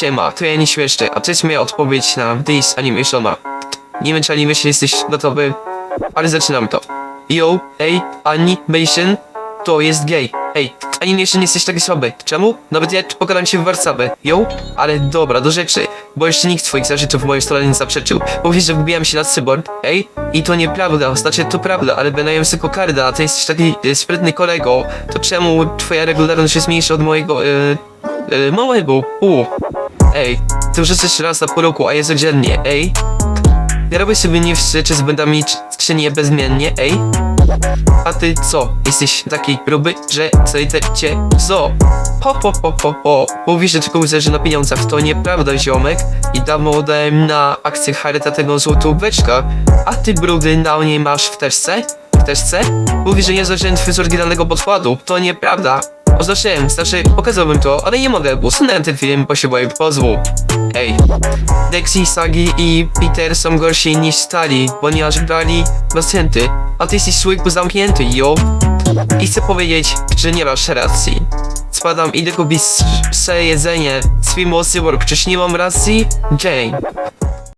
siema, to ja nie śmieszny, a jest moja odpowiedź na This Animationa. Nie czy animation jesteś gotowy, ale zaczynam to. Yo, ej, animation to jest gay. Ej, animation jesteś taki słaby. Czemu? Nawet ja pokazałem się w Warszawę. Yo, ale dobra, do rzeczy, bo jeszcze nikt twoich zarzutów w mojej stronie nie zaprzeczył. Mówisz, że wbijam się na cyborg, ej, i to nieprawda, znaczy to prawda, ale wynająłem tylko kardę, a ty jesteś taki e, sprytny kolego, to czemu twoja regularność jest mniejsza od mojego, e, e, małego? Ej, ty już jesteś raz na pół roku, a jest codziennie, ej. Ja robię sobie nie wszyscy, czy z błędami, czy, czy nie bezmiennie, ej. A ty co? Jesteś taki gruby, że zajdę cię co? Ho, ho, ho, ho, ho. Mówisz, że tylko zależy na pieniądzach. To nieprawda, ziomek. I dawno dałem na akcję charytatywną złotóweczkę. A ty brudy na niej masz w teczce? W teczce? Mówisz, że nie zacząłem z oryginalnego podkładu. To nieprawda. Oznaczyłem, znaczy pokazałbym to, ale nie mogę, usunąłem ten film, bo się pozwu. Ej. Dexy, Sagi i Peter są gorsi niż stali, ponieważ brali pacjenty, a ty jesteś słyk zamknięty, yo. I chcę powiedzieć, że nie masz racji. Spadam, idę kupić se jedzenie o Cyborg, czyż nie mam racji? Jane.